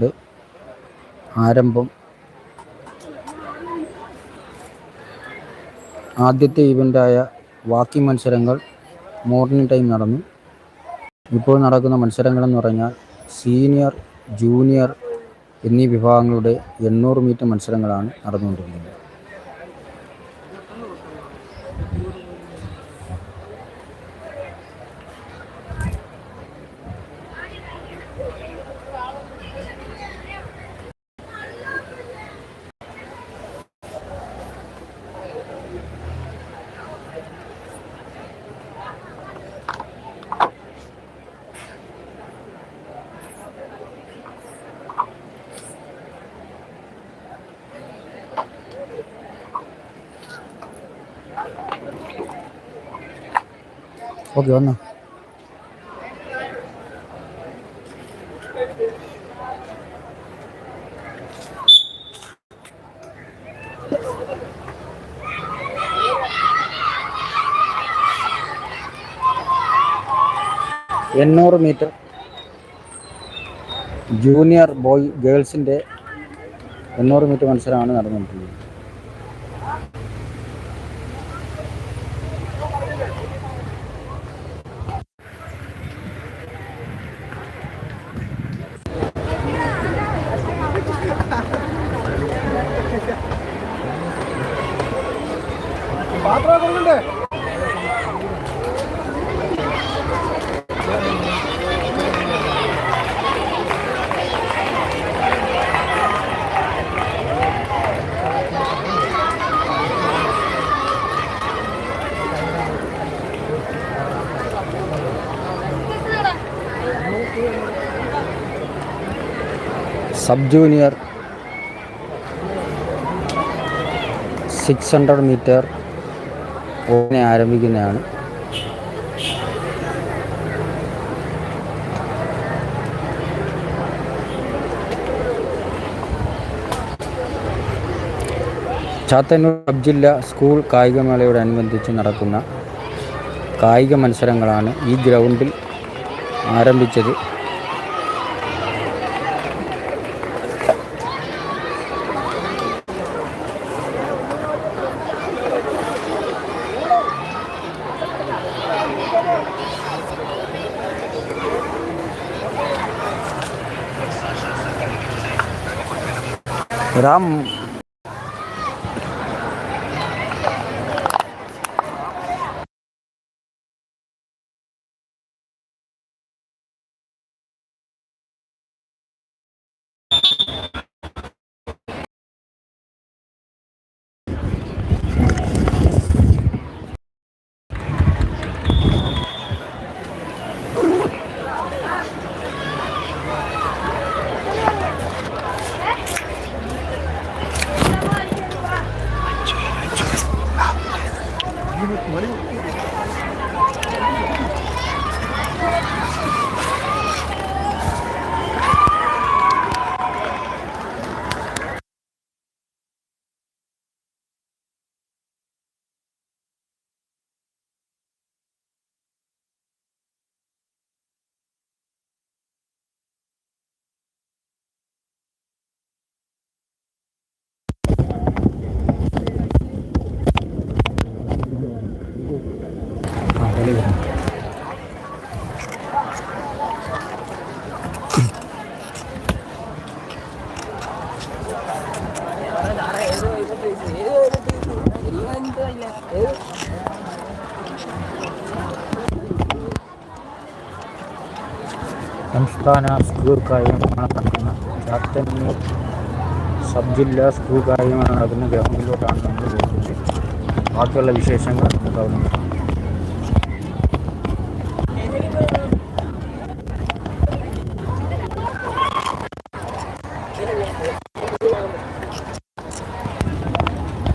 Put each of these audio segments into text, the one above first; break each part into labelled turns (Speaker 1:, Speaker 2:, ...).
Speaker 1: വിഭാഗങ്ങളുടെ ആരംഭം. ആദ്യത്തെ ഇവന്റായ വാക്കിംഗ് മത്സരങ്ങൾ മോർണിംഗ് ടൈം നടന്നു. ഇപ്പോൾ നടക്കുന്ന മത്സരങ്ങളെന്ന് പറഞ്ഞാൽ സീനിയർ ജൂനിയർ എന്നീ വിഭാഗങ്ങളുടെ എണ്ണൂറ് മീറ്റർ മത്സരങ്ങളാണ് നടന്നുകൊണ്ടിരിക്കുന്നത്. ഓക്കെ വന്നോ എണ്ണൂറ് മീറ്റർ ജൂനിയർ ബോയ് ഗേൾസിന്റെ എണ്ണൂറ് മീറ്റർ മത്സരമാണ് നടന്നുകൊണ്ടിരിക്കുന്നത്. Sub junior six hundred metre ഓടിനെ ആരംഭിക്കുന്നതാണ്. ചാത്തന്നൂർ സബ് ജില്ല സ്കൂൾ കായികമേളയോടനുബന്ധിച്ച് നടക്കുന്ന കായിക മത്സരങ്ങളാണ് ഈ ഗ്രൗണ്ടിൽ ആരംഭിച്ചത്. રામ സംസ്ഥാന സ്കൂൾ കായികമാണ് നടക്കുന്ന ചാത്തന്നൂർ സബ് ജില്ലാ സ്കൂൾ കായികമാണ് നടക്കുന്ന ഗ്രൗണ്ടിലോട്ടാണ് നമ്മൾ പോകുന്നത് ബാക്കിയുള്ള വിശേഷങ്ങൾ കാണാം.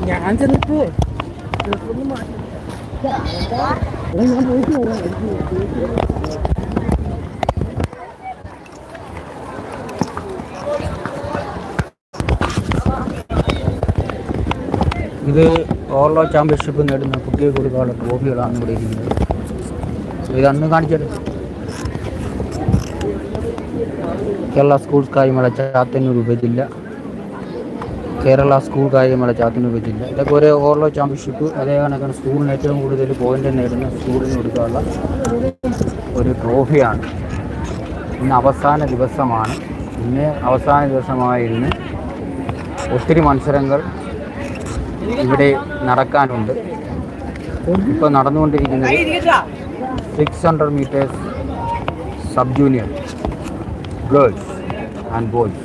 Speaker 2: ഞാൻ ചെന്നിട്ട് ഞാൻ പോയിട്ട് വരാം
Speaker 1: ഇത് ഓർലോ ചാമ്പ്യൻഷിപ്പ് നേടുന്ന കുട്ടികൾക്ക് കൊടുക്കാനുള്ള ട്രോഫികളാണ് ഇവിടെ ഇരിക്കുന്നത്. ഇത് അന്ന് കാണിച്ചത്. കേരള സ്കൂൾ കായിമേള ചാത്തന്നൂർ ഉപജില്ല. കേരള സ്കൂൾ കായികമേള ചാത്തന്നൂർ ഉപജില്ല. ഇതൊക്കെ ഒരു ഓർലോ ചാമ്പ്യൻഷിപ്പ്. അതേ കണക്കാണ് സ്കൂളിന് ഏറ്റവും കൂടുതൽ പോയിന്റ് നേടുന്ന സ്കൂളിന് കൊടുക്കാനുള്ള ഒരു ട്രോഫിയാണ്. ഇന്ന് അവസാന ദിവസമാണ്. ഇന്ന് അവസാന ദിവസമായിരുന്നു ഒത്തിരി മത്സരങ്ങൾ ഇവിടെ നടക്കാനുണ്ട്. ഇപ്പോൾ നടന്നുകൊണ്ടിരിക്കുന്നത് six hundred metres sub junior girls and boys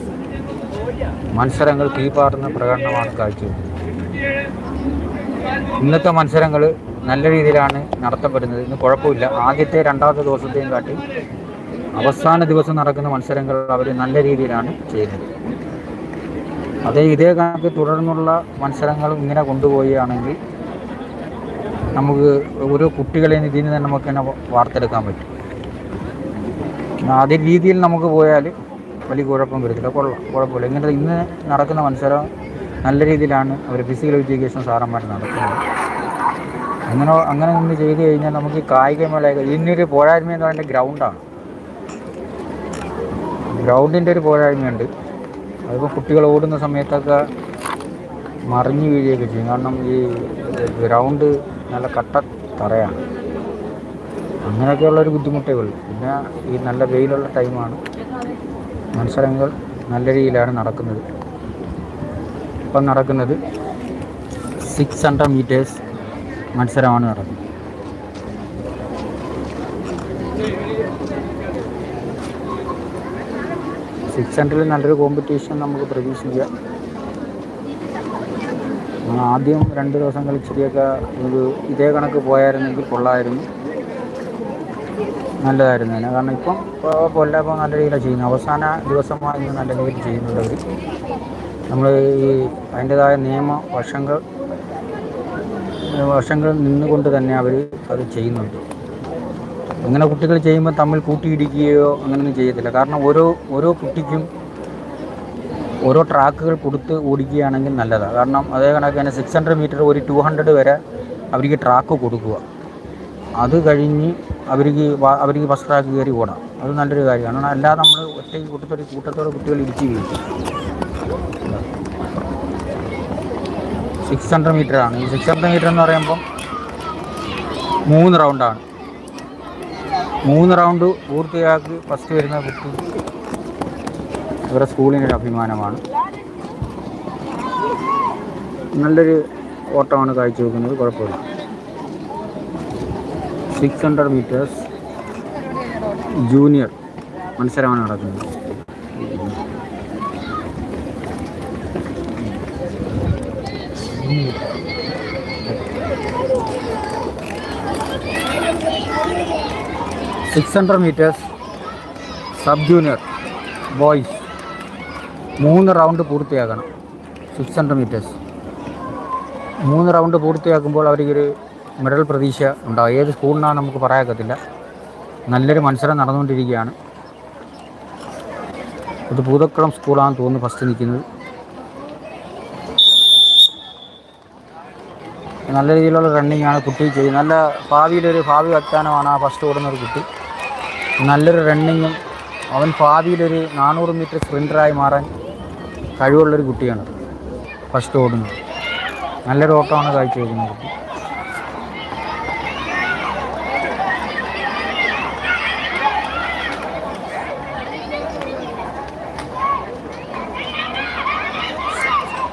Speaker 1: മത്സരങ്ങൾ കീപാടുന്ന പ്രകടനമാണ് കാഴ്ചവെക്കുന്നത് ഇന്നത്തെ മത്സരങ്ങൾ നല്ല രീതിയിലാണ് നടത്തപ്പെടുന്നത്. ഇന്ന് കുഴപ്പമില്ല. ആദ്യത്തെ രണ്ടാമത്തെ ദിവസത്തെയും കാട്ടി അവസാന ദിവസം നടക്കുന്ന മത്സരങ്ങൾ അവർ നല്ല രീതിയിലാണ് ചെയ്യുന്നത്. അതേ ഇതേ കണക്ക് തുടർന്നുള്ള മത്സരങ്ങളും ഇങ്ങനെ കൊണ്ടുപോവുകയാണെങ്കിൽ നമുക്ക് ഓരോ കുട്ടികളെ ഇതിൽ നിന്ന് നമുക്ക് തന്നെ വാർത്തെടുക്കാൻ പറ്റും. അതേ രീതിയിൽ നമുക്ക് പോയാൽ വലിയ കുഴപ്പം വരത്തില്ല. കൊള്ളാം കുഴപ്പമില്ല. ഇങ്ങനെ ഇന്ന് നടക്കുന്ന മത്സരം നല്ല രീതിയിലാണ് അവർ ഫിസിക്കൽ എഡ്യൂക്കേഷൻ സാറന്മാർ നടത്തുന്നത്. അങ്ങനെ അങ്ങനെ നിന്ന് ചെയ്തു കഴിഞ്ഞാൽ നമുക്ക് ഈ കായികമേള ഇതിനൊരു പോരായ്മ എന്ന് പറയുന്നത് ഗ്രൗണ്ടാണ് ഗ്രൗണ്ടിന്റെ ഒരു പോരായ്മയുണ്ട്. അതിപ്പോൾ കുട്ടികൾ ഓടുന്ന സമയത്തൊക്കെ മറിഞ്ഞു വീഴുകയൊക്കെ ചെയ്യും. കാരണം ഈ ഗ്രൗണ്ട് നല്ല കട്ട തറയാണ്. അങ്ങനെയൊക്കെയുള്ളൊരു ബുദ്ധിമുട്ടേ ഉള്ളൂ. പിന്നെ ഈ നല്ല വെയിലുള്ള ടൈമാണ്. മത്സരങ്ങൾ നല്ല രീതിയിലാണ് നടക്കുന്നത്. ഇപ്പം നടക്കുന്നത് സിക്സ് ഹൺഡ്രഡ് മീറ്റേഴ്സ് മത്സരമാണ് നടക്കുന്നത്. സിക്സ് ഹൺഡ്രഡിൽ നല്ലൊരു കോമ്പറ്റീഷൻ നമുക്ക് പ്രതീക്ഷിക്കാം. ആദ്യം രണ്ട് ദിവസം കളിച്ചിരിയൊക്കെ ഒരു ഇതേ കണക്ക് പോയായിരുന്നെങ്കിൽ കൊള്ളായിരുന്നു. നല്ലതായിരുന്നു തന്നെ. കാരണം ഇപ്പം കൊല്ല ഇപ്പോൾ നല്ല രീതിയിലാണ് ചെയ്യുന്നത്. അവസാന ദിവസമായി നല്ല രീതിയിൽ ചെയ്യുന്നുണ്ട് അവർ നമ്മൾ ഈ അതിന്റെതായ നിയമ വർഷങ്ങൾ വർഷങ്ങൾ നിന്നുകൊണ്ട് തന്നെ അവർ അത് ചെയ്യുന്നുണ്ട്. അങ്ങനെ കുട്ടികൾ ചെയ്യുമ്പോൾ തമ്മിൽ കൂട്ടിയിടിക്കുകയോ അങ്ങനെയൊന്നും ചെയ്യത്തില്ല. കാരണം ഓരോ ഓരോ കുട്ടിക്കും ഓരോ ട്രാക്കുകൾ കൊടുത്ത് ഓടിക്കുകയാണെങ്കിൽ നല്ലതാണ് കാരണം അതേ കണക്ക് തന്നെ സിക്സ് ഹൺഡ്രഡ് മീറ്റർ ഒരു ടു ഹൺഡ്രഡ് വരെ അവർക്ക് ട്രാക്ക് കൊടുക്കുക. അത് കഴിഞ്ഞ് അവർക്ക് അവർക്ക് ഫസ്റ്റ് ട്രാക്ക് കയറി ഓടാം. അത് നല്ലൊരു കാര്യമാണ്. അല്ലാതെ നമ്മൾ ഒറ്റയ്ക്ക് കൂട്ടത്തോടെ കൂട്ടത്തോടെ കുട്ടികൾ ഇടിച്ച് വീഴ്ത്തും സിക്സ് ഹൺഡ്രഡ് മീറ്റർ ആണ്. ഈ സിക്സ് ഹൺഡ്രഡ് മീറ്റർ എന്ന് പറയുമ്പം മൂന്ന് റൗണ്ടാണ് മൂന്ന് റൗണ്ട് പൂർത്തിയാക്കി ഫസ്റ്റ് വരുന്ന കുട്ടി ഇവരുടെ സ്കൂളിനൊരു അഭിമാനമാണ്. നല്ലൊരു ഓട്ടമാണ് കാഴ്ചവെക്കുന്നത് കുഴപ്പമില്ല. സിക്സ് ഹൺഡ്രഡ് മീറ്റേഴ്സ് ജൂനിയർ മത്സരമാണ് നടക്കുന്നത്. Six hundred metres sub junior boys മൂന്ന് റൗണ്ട് പൂർത്തിയാക്കണം സിക്സ് ഹൺഡ്രഡ് മീറ്റേഴ്സ് മൂന്ന് റൗണ്ട് പൂർത്തിയാക്കുമ്പോൾ അവർക്കൊരു മെഡൽ പ്രതീക്ഷ ഉണ്ടാകും ഏത് സ്കൂളിനാണ് നമുക്ക് പറയാക്കത്തില്ല നല്ലൊരു മത്സരം നടന്നുകൊണ്ടിരിക്കുകയാണ്. ഇത് പൂതക്കുളം സ്കൂളാണെന്ന് തോന്നുന്നു ഫസ്റ്റ് നിൽക്കുന്നത്. നല്ല രീതിയിലുള്ള റണ്ണിങ് ആണ് കുട്ടി ചെയ്യുന്നത്. നല്ല ഭാവിയിലൊരു ഭാവി വ്യക്താനമാണ് ആ ഫസ്റ്റ് ഓടുന്ന ഒരു കുട്ടി. നല്ലൊരു റണ്ണിങ്ങും അവൻ ഭാവിയിലൊരു നാനൂറ് മീറ്റർ സ്പ്രിന്ററായി മാറാൻ കഴിവുള്ളൊരു കുട്ടിയാണ്. ഫസ്റ്റ് ഓടുന്നത്. നല്ലൊരു ഓട്ടമാണ് കാഴ്ചവെക്കുന്നത് കുട്ടി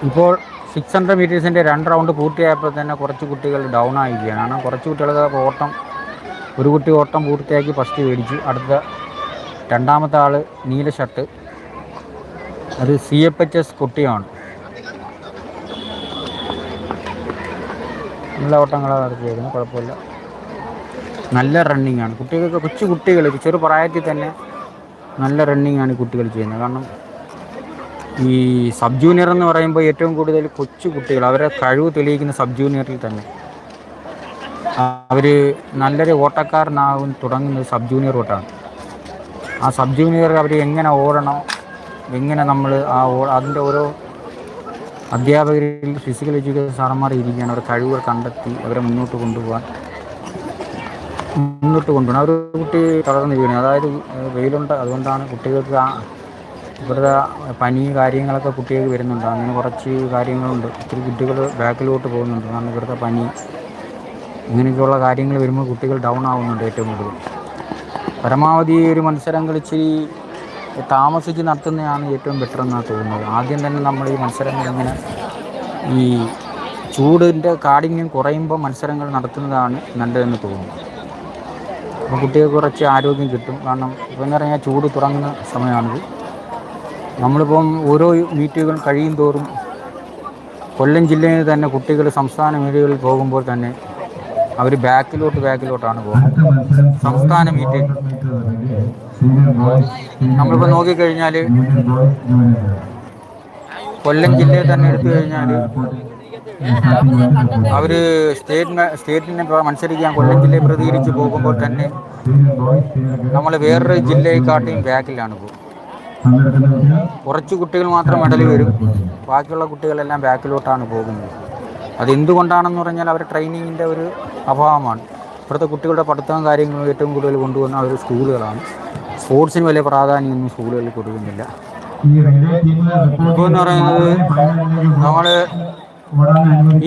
Speaker 1: ഇപ്പോൾ സിക്സ് ഹൺഡ്രഡ് മീറ്റേഴ്സിന്റെ രണ്ട് റൗണ്ട് പൂർത്തിയായപ്പോൾ തന്നെ കുറച്ച് കുട്ടികൾ ഡൗൺ ആയിരിക്കുകയാണ്. കാരണം കുറച്ച് കുട്ടികൾക്ക് ഓട്ടം ഒരു കുട്ടി ഓട്ടം പൂർത്തിയാക്കി ഫസ്റ്റ് മേടിച്ചു അടുത്ത രണ്ടാമത്തെ ആൾ നീല ഷർട്ട് അത് സി എഫ് എച്ച് എസ് കുട്ടിയാണ്. നല്ല ഓട്ടങ്ങളാണ് നടത്തിയേക്കുന്നത് കുഴപ്പമില്ല. നല്ല റണ്ണിങ് ആണ്. കുട്ടികൾക്ക് കൊച്ചു കുട്ടികൾ ചെറു പ്രായത്തിൽ തന്നെ നല്ല റണ്ണിങ് ആണ് കുട്ടികൾ ചെയ്യുന്നത്. കാരണം ഈ സബ് ജൂനിയർ എന്ന് പറയുമ്പോൾ ഏറ്റവും കൂടുതൽ കൊച്ചു കുട്ടികൾ അവരെ കഴിവ് തെളിയിക്കുന്ന സബ് ജൂനിയറിൽ തന്നെ. അവർ നല്ലൊരു ഓട്ടക്കാരനാകും തുടങ്ങുന്നത് സബ് ജൂനിയർ ഓട്ടാണ് ആ സബ് ജൂനിയർ അവർ എങ്ങനെ ഓടണം എങ്ങനെ നമ്മൾ ആ അതിന്റെ ഓരോ അധ്യാപകരിൽ ഫിസിക്കൽ എഡ്യൂക്കേഷൻ സാറന്മാർ ഇരിക്കുകയാണ്. അവരുടെ കഴിവുകൾ കണ്ടെത്തി അവരെ മുന്നോട്ട് കൊണ്ടുപോകാൻ മുന്നോട്ട് കൊണ്ടുപോകണം. അവർ കുട്ടി തളർന്നു വീണു. അതായത് വെയിലുണ്ട് അതുകൊണ്ടാണ് കുട്ടികൾക്ക് ആ ഇവരുടെ പനി കാര്യങ്ങളൊക്കെ കുട്ടികൾക്ക് വരുന്നുണ്ട്. അങ്ങനെ കുറച്ച് കാര്യങ്ങളുണ്ട്. ഒത്തിരി കുട്ടികൾ ബാക്കിലോട്ട് പോകുന്നുണ്ട്. കാരണം ഇവിടുത്തെ പനി ഇങ്ങനെയൊക്കെയുള്ള കാര്യങ്ങൾ വരുമ്പോൾ കുട്ടികൾ ഡൗൺ ആവുന്നുണ്ട് ഏറ്റവും കൂടുതൽ. പരമാവധി ഒരു മത്സരം കളിച്ച് താമസിച്ച് നടത്തുന്നതാണ് ഏറ്റവും ബെറ്റർ എന്നാണ് തോന്നുന്നത്. ആദ്യം തന്നെ നമ്മൾ ഈ മത്സരങ്ങൾ ഇങ്ങനെ ഈ ചൂടിന്റെ കാഠിന്യം കുറയുമ്പോൾ മത്സരങ്ങൾ നടത്തുന്നതാണ് നല്ലതെന്ന് തോന്നുന്നു. അപ്പോൾ കുട്ടികൾക്ക് കുറച്ച് ആരോഗ്യം കിട്ടും. കാരണം ഇപ്പോൾ എന്ന് പറഞ്ഞാൽ ചൂട് തുടങ്ങുന്ന സമയമാണിത്. നമ്മളിപ്പം ഓരോ മീറ്റുകൾ കഴിയും തോറും കൊല്ലം ജില്ലയിൽ തന്നെ കുട്ടികൾ സംസ്ഥാന മീറ്റുകളിൽ പോകുമ്പോൾ തന്നെ അവർ ബാക്കിലോട്ട് ബാക്കിലോട്ടാണ് പോകുന്നത്. സംസ്ഥാന മീറ്റ് നമ്മളിപ്പോൾ നോക്കിക്കഴിഞ്ഞാൽ കൊല്ലം ജില്ലയിൽ തന്നെ എടുത്തു കഴിഞ്ഞാൽ അവർ സ്റ്റേറ്റിനെ സ്റ്റേറ്റിനെ മത്സരിക്കാൻ കൊല്ലം ജില്ലയെ പ്രതികരിച്ച് പോകുമ്പോൾ തന്നെ നമ്മൾ വേറൊരു ജില്ലയെക്കാട്ടിയും ബാക്കിലാണ് പോകും കുറച്ച് കുട്ടികൾ മാത്രം മെഡൽ വരും. ബാക്കിയുള്ള കുട്ടികളെല്ലാം ബാക്കിലോട്ടാണ് പോകുന്നത്. അതെന്തുകൊണ്ടാണെന്ന് പറഞ്ഞാൽ അവർ ട്രെയിനിങ്ങിന്റെ ഒരു അഭാവമാണ്. ഇവിടുത്തെ കുട്ടികളുടെ പഠിത്തവും കാര്യങ്ങളും ഏറ്റവും കൂടുതൽ കൊണ്ടുവന്ന ഒരു സ്കൂളുകളാണ്. സ്പോർട്സിന് വലിയ പ്രാധാന്യമൊന്നും സ്കൂളുകളിൽ കൊടുക്കുന്നില്ല. ഇപ്പോൾ എന്ന് പറയുന്നത് നമ്മൾ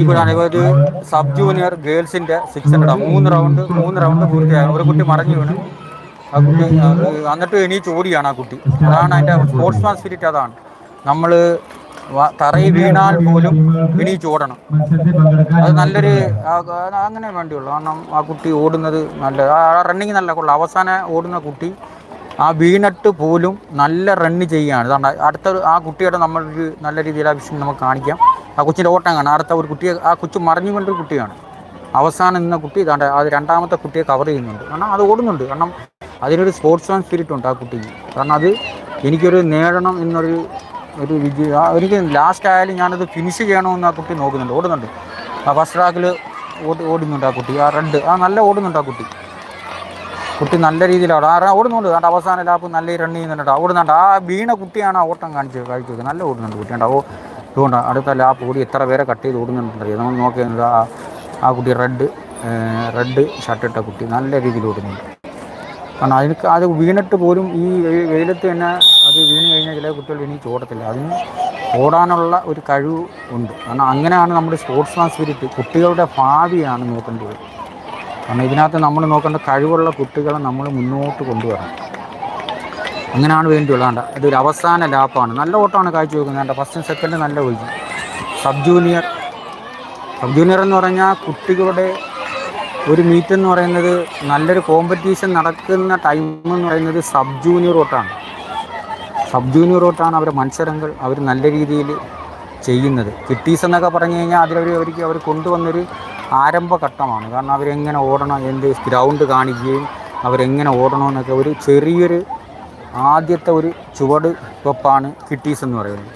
Speaker 1: ഈ ഒരു സബ് ജൂനിയർ ഗേൾസിന്റെ സിക്സ് ഹൺഡ്രഡ് മൂന്ന് റൗണ്ട് മൂന്ന് റൗണ്ട് പൂർത്തിയാകും ഒരു കുട്ടി മറിഞ്ഞു വീണ്. ആ കുട്ടി എന്നിട്ട് എണീച്ച് ഓടിയാണ് ആ കുട്ടി. അതാണ് അതിന്റെ സ്പോർട്സ്മാൻ സ്പിരിറ്റ് അതാണ്. നമ്മൾ തറയിൽ വീണാൽ പോലും എണീച്ച് ഓടണം അത് നല്ലൊരു അങ്ങനെ വേണ്ടിയുള്ളൂ കാരണം ആ കുട്ടി ഓടുന്നത് നല്ല ആ റണ്ണിങ് നല്ല കൊള്ളാം. അവസാന ഓടുന്ന കുട്ടി ആ വീണിട്ട് പോലും നല്ല റണ്ണ് ചെയ്യുകയാണ്. ഇതാണ് അടുത്ത ആ കുട്ടിയുടെ നമ്മളൊരു നല്ല രീതിയിൽ ആ വിഷയം നമുക്ക് കാണിക്കാം. ആ കൊച്ചിന്റെ ഓട്ടം കാണാം. അടുത്ത ഒരു കുട്ടിയെ ആ കൊച്ചു മറിഞ്ഞു കൊണ്ടൊരു കുട്ടിയാണ്. അവസാനം നിന്ന കുട്ടി ഇതാണ്ട് അത് രണ്ടാമത്തെ കുട്ടിയെ കവർ ചെയ്യുന്നുണ്ട്. കാരണം അത് ഓടുന്നുണ്ട്. കാരണം അതിനൊരു സ്പോർട്സ് മാൻ സ്പിരിറ്റ് ഉണ്ട് ആ കുട്ടിക്ക്. കാരണം അത് എനിക്കൊരു നേടണം എന്നൊരു ഒരു വിജയ എനിക്ക് ലാസ്റ്റ് ആയാലും ഞാനത് ഫിനിഷ് ചെയ്യണമെന്ന് ആ കുട്ടി നോക്കുന്നുണ്ട് ഓടുന്നുണ്ട്. ആ ഫസ്റ്റ് ട്രാക്കിൽ ഓടി ഓടുന്നുണ്ട് ആ കുട്ടി. ആ റെഡ് ആ നല്ല ഓടുന്നുണ്ട് ആ കുട്ടി. കുട്ടി നല്ല രീതിയിലാണ്. ആ ഓടുന്നുണ്ട്. കണ്ടോ അവസാന ലാപ്പ് നല്ല റൺ ചെയ്യുന്നുണ്ട്. ഓടുന്നുണ്ട്. ആ വീണ കുട്ടിയാണ് ആ ഓട്ടം കാണിച്ച് കാഴ്ച നല്ല ഓടുന്നുണ്ട് കുട്ടിയുണ്ട് ഓ അതുകൊണ്ട് അടുത്ത ലാപ്പ് ഓടി എത്ര പേരെ കട്ട് ചെയ്ത് ഓടുന്നുണ്ട് നമ്മൾ നോക്കിയത് ആ ആ കുട്ടി റെഡ് റെഡ് ഷർട്ടിട്ട കുട്ടി നല്ല രീതിയിൽ ഓടുന്നുണ്ട്. കാരണം അതിന് അത് വീണിട്ട് പോലും ഈ വെയിലത്ത് തന്നെ അത് വീണ് കഴിഞ്ഞാൽ ചില കുട്ടികൾ ഇനി ചോടത്തില്ല. അതിന് ഓടാനുള്ള ഒരു കഴിവ് ഉണ്ട്. കാരണം അങ്ങനെയാണ് നമ്മുടെ സ്പോർട്സ്മാൻ സ്പിരിറ്റ് കുട്ടികളുടെ ഭാവിയാണ് നോക്കേണ്ടത്. കാരണം ഇതിനകത്ത് നമ്മൾ നോക്കേണ്ട കഴിവുള്ള കുട്ടികളെ നമ്മൾ മുന്നോട്ട് കൊണ്ടുവരണം. അങ്ങനെയാണ് വേണ്ടിയുള്ളത്. കണ്ട ഇതൊരു അവസാന ലാപ്പാണ് നല്ല ഓട്ടമാണ് കാഴ്ച വയ്ക്കുന്നത് കണ്ട ഫസ്റ്റും സെക്കൻഡും നല്ല ഒഴിക്കും സബ് ജൂനിയർ സബ് ജൂനിയർ എന്ന് പറഞ്ഞാൽ കുട്ടികളുടെ ഒരു മീറ്റ് എന്ന് പറയുന്നത് നല്ലൊരു കോമ്പറ്റീഷൻ നടക്കുന്ന ടൈം എന്ന് പറയുന്നത് സബ് ജൂനിയർ തൊട്ടാണ് സബ് ജൂനിയർ തൊട്ടാണ് അവരുടെ മത്സരങ്ങൾ അവർ നല്ല രീതിയിൽ ചെയ്യുന്നത്. കിട്ടീസ് എന്നൊക്കെ പറഞ്ഞു കഴിഞ്ഞാൽ അതിലവർ അവർക്ക് അവർ കൊണ്ടുവന്നൊരു ആരംഭഘട്ടമാണ് കാരണം അവരെങ്ങനെ ഓടണം എന്ത് ഗ്രൗണ്ട് കാണിക്കുകയും അവരെങ്ങനെ ഓടണമെന്നൊക്കെ ഒരു ചെറിയൊരു ആദ്യത്തെ ഒരു ചുവട് വെപ്പാണ് കിട്ടീസ് എന്ന് പറയുന്നത്.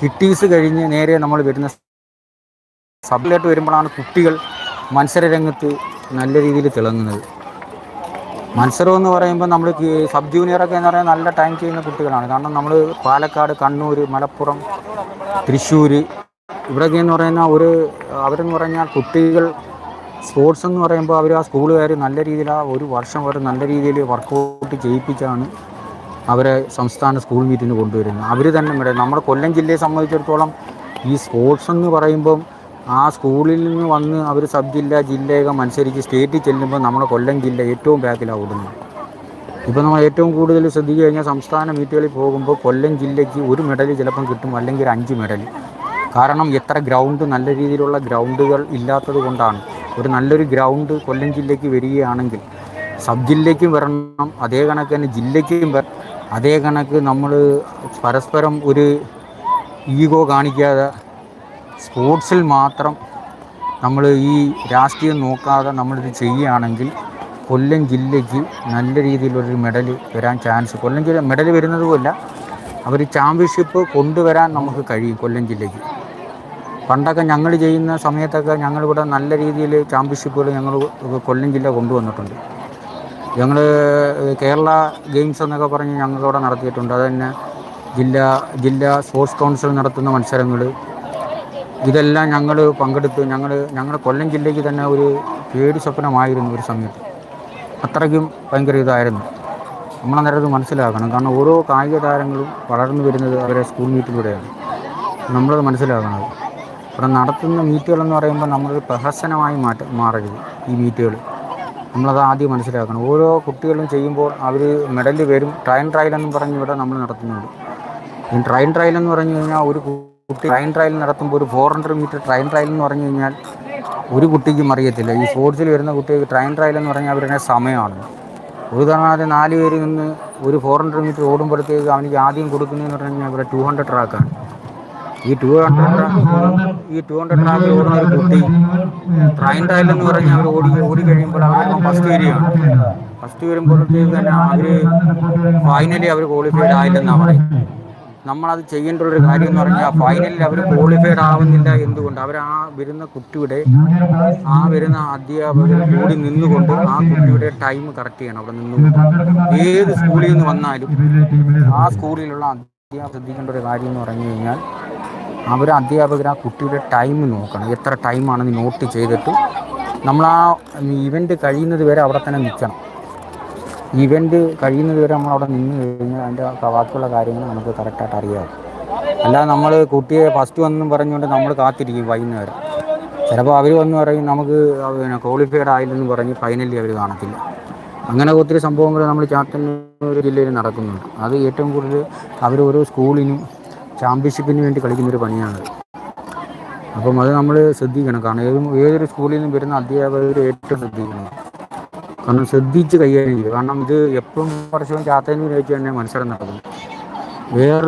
Speaker 1: കിട്ടീസ് കഴിഞ്ഞ് നേരെ നമ്മൾ വരുന്ന സബിലായിട്ട് വരുമ്പോഴാണ് കുട്ടികൾ മത്സരരംഗത്ത് നല്ല രീതിയിൽ തിളങ്ങുന്നത്. മത്സരം എന്ന് പറയുമ്പോൾ നമ്മൾ സബ് ജൂനിയറൊക്കെ എന്ന് പറയുന്നത് നല്ല ടൈം ചെയ്യുന്ന കുട്ടികളാണ്. കാരണം നമ്മൾ പാലക്കാട് കണ്ണൂർ മലപ്പുറം തൃശ്ശൂർ ഇവിടെയൊക്കെ എന്ന് പറയുന്ന ഒരു അവരെന്ന് പറഞ്ഞാൽ കുട്ടികൾ സ്പോർട്സ് എന്ന് പറയുമ്പോൾ അവർ ആ സ്കൂളുകാർ നല്ല രീതിയിൽ ആ ഒരു വർഷം വരെ നല്ല രീതിയിൽ വർക്കൗട്ട് ചെയ്യിപ്പിച്ചാണ് അവരെ സംസ്ഥാന സ്കൂൾ മീറ്റിന് കൊണ്ടുവരുന്നത്. അവർ തന്നെ നമ്മുടെ കൊല്ലം ജില്ലയെ സംബന്ധിച്ചിടത്തോളം ഈ സ്പോർട്സ് എന്ന് പറയുമ്പം ആ സ്കൂളിൽ നിന്ന് വന്ന് അവർ സബ് ജില്ല ജില്ലയൊക്കെ മത്സരിച്ച് സ്റ്റേറ്റിൽ ചെല്ലുമ്പോൾ നമ്മുടെ കൊല്ലം ജില്ല ഏറ്റവും ബാക്കിലാണ് ഓടുന്നത്. ഇപ്പോൾ നമ്മൾ ഏറ്റവും കൂടുതൽ ശ്രദ്ധിച്ചു കഴിഞ്ഞാൽ സംസ്ഥാന മീറ്റുകളിൽ പോകുമ്പോൾ കൊല്ലം ജില്ലയ്ക്ക് ഒരു മെഡൽ ചിലപ്പം കിട്ടും അല്ലെങ്കിൽ ഒരു അഞ്ച് മെഡൽ കാരണം എത്ര ഗ്രൗണ്ട് നല്ല രീതിയിലുള്ള ഗ്രൗണ്ടുകൾ ഇല്ലാത്തത് കൊണ്ടാണ്. ഒരു നല്ലൊരു ഗ്രൗണ്ട് കൊല്ലം ജില്ലയ്ക്ക് വരികയാണെങ്കിൽ സബ് ജില്ലയ്ക്കും വരണം അതേ കണക്ക് തന്നെ ജില്ലയ്ക്കും അതേ കണക്ക് നമ്മൾ പരസ്പരം ഒരു ഈഗോ കാണിക്കാതെ സ്പോർട്സിൽ മാത്രം നമ്മൾ ഈ രാഷ്ട്രീയം നോക്കാതെ നമ്മളിത് ചെയ്യുകയാണെങ്കിൽ കൊല്ലം ജില്ലയ്ക്ക് നല്ല രീതിയിലൊരു മെഡൽ വരാൻ ചാൻസ് കൊല്ലം ജില്ല മെഡൽ വരുന്നതുമല്ല അവർ ചാമ്പ്യൻഷിപ്പ് കൊണ്ടുവരാൻ നമുക്ക് കഴിയും കൊല്ലം ജില്ലയ്ക്ക്. പണ്ടൊക്കെ ഞങ്ങൾ ചെയ്യുന്ന സമയത്തൊക്കെ ഞങ്ങളിവിടെ നല്ല രീതിയിൽ ചാമ്പ്യൻഷിപ്പുകൾ ഞങ്ങൾ കൊല്ലം ജില്ല കൊണ്ടുവന്നിട്ടുണ്ട്. ഞങ്ങൾ കേരള ഗെയിംസ് എന്നൊക്കെ പറഞ്ഞ് ഞങ്ങളിവിടെ നടത്തിയിട്ടുണ്ട്. അത് തന്നെ ജില്ലാ ജില്ലാ സ്പോർട്സ് കൗൺസിൽ നടത്തുന്ന മത്സരങ്ങൾ ഇതെല്ലാം ഞങ്ങൾ പങ്കെടുത്ത്. ഞങ്ങൾ ഞങ്ങളുടെ കൊല്ലം ജില്ലയ്ക്ക് തന്നെ ഒരു പേടി സ്വപ്നമായിരുന്നു ഒരു സമയത്ത്. അത്രയ്ക്കും ഭയങ്കര ഇതായിരുന്നു. നമ്മളന്നേരം അത് മനസ്സിലാക്കണം. കാരണം ഓരോ കായിക താരങ്ങളും വളർന്നു വരുന്നത് അവരെ സ്കൂൾ മീറ്റിലൂടെയാണ് നമ്മളത് മനസ്സിലാക്കണം ഇവിടെ നടത്തുന്ന മീറ്റുകളെന്ന് പറയുമ്പോൾ നമ്മളൊരു പ്രഹസനമായി മാറ്റ മാറരുത് ഈ മീറ്റുകൾ നമ്മളത് ആദ്യം മനസ്സിലാക്കണം. ഓരോ കുട്ടികളും ചെയ്യുമ്പോൾ അവർ മെഡൽ വരും. ട്രയൽ ട്രയൽ എന്നും പറഞ്ഞ് ഇവിടെ നമ്മൾ നടത്തുന്നുണ്ട്. ഈ ട്രയൽ ട്രയൽ എന്ന് പറഞ്ഞു കഴിഞ്ഞാൽ ഒരു കുട്ടി ട്രെയിൻ ട്രയൽ നടത്തുമ്പോൾ ഒരു four hundred metre train trial എന്ന് പറഞ്ഞു കഴിഞ്ഞാൽ ഒരു കുട്ടിക്കും അറിയത്തില്ല. ഈ സ്പോർട്സിൽ വരുന്ന കുട്ടികൾക്ക് ട്രെയിൻ ട്രയൽ എന്ന് പറഞ്ഞാൽ അവരുടെ സമയമാണ്. ഒരു തവണ അത് നാല് പേര് നിന്ന് ഒരു ഫോർ ഹൺഡ്രഡ് മീറ്റർ ഓടുമ്പോഴത്തേക്ക് അവനിക്ക് ആദ്യം കൊടുക്കുന്നതെന്ന് പറഞ്ഞു കഴിഞ്ഞാൽ ഇവിടെ ടു ഹൺഡ്രഡ് ട്രാക്കാണ് ഈ ടു ഹൺഡ്രഡ് ഈ ടു ഹൺഡ്രഡ് ട്രാക്കിൽ ഓടുന്ന ഒരു കുട്ടി ട്രെയിൻ ട്രയൽ എന്ന് പറഞ്ഞാൽ അവർ ഓടി ഓടി കഴിയുമ്പോൾ അവർ ഫസ്റ്റ് വരികയാണ് ഫസ്റ്റ് വരുമ്പോഴത്തേക്ക് തന്നെ അവർ ഫൈനലി അവർ ക്വാളിഫൈഡ് ആയില്ലെന്നാണ് പറയുന്നത്. നമ്മളത് ചെയ്യേണ്ടുള്ളൊരു കാര്യം എന്ന് പറഞ്ഞാൽ ഫൈനലിൽ അവർ ക്വാളിഫൈഡ് ആവുന്നില്ല എന്തുകൊണ്ട്? അവർ ആ വരുന്ന കുട്ടിയുടെ ആ വരുന്ന അധ്യാപകർ കൂടി നിന്നുകൊണ്ട് ആ കുട്ടിയുടെ ടൈം കറക്റ്റ് ചെയ്യണം അവിടെ നിന്നുകൊണ്ട്. ഏത് സ്കൂളിൽ നിന്ന് വന്നാലും ആ സ്കൂളിലുള്ള അധ്യാപകർ ശ്രദ്ധിക്കേണ്ട ഒരു കാര്യം എന്ന് പറഞ്ഞു കഴിഞ്ഞാൽ അവർ അധ്യാപകർ ആ കുട്ടിയുടെ ടൈം നോക്കണം. എത്ര ടൈമാണെന്ന് നോട്ട് ചെയ്തിട്ട് നമ്മൾ ആ ഇവന്റ് കഴിയുന്നത് വരെ അവിടെ തന്നെ നിൽക്കണം. ഇവന്റ് കഴിയുന്നത് വരെ നമ്മൾ അവിടെ നിന്ന് കഴിഞ്ഞാൽ അതിന്റെ ബാക്കിയുള്ള കാര്യങ്ങൾ നമുക്ക് കറക്റ്റായിട്ട് അറിയാം. അല്ലാതെ നമ്മൾ കുട്ടിയെ ഫസ്റ്റ് വന്നും പറഞ്ഞുകൊണ്ട് നമ്മൾ കാത്തിരിക്കും വൈകുന്നേരം. ചിലപ്പോൾ അവർ വന്ന് പറയും നമുക്ക് പിന്നെ ക്വാളിഫൈഡ് ആയില്ലെന്ന് പറഞ്ഞ് ഫൈനലി അവർ കാണത്തില്ല. അങ്ങനെ ഒത്തിരി സംഭവങ്ങൾ നമ്മൾ ചാത്തന്നൂർ ജില്ലയിൽ നടക്കുന്നുണ്ട്. അത് ഏറ്റവും കൂടുതൽ അവർ ഓരോ സ്കൂളിനും ചാമ്പ്യൻഷിപ്പിന് വേണ്ടി കളിക്കുന്നൊരു പണിയാണ്. അപ്പം അത് നമ്മൾ ശ്രദ്ധിക്കണം. കാരണം ഏത് ഏതൊരു സ്കൂളിൽ നിന്നും വരുന്ന അധ്യാപകർ ഏറ്റവും ശ്രദ്ധിക്കണം. കാരണം ശ്രദ്ധിച്ച് കൈകാര്യം ചെയ്യും കാരണം ഇത് എപ്പോഴും കുറച്ചും ചാത്തേനും വെച്ച് തന്നെ മത്സരം നടക്കും വേറെ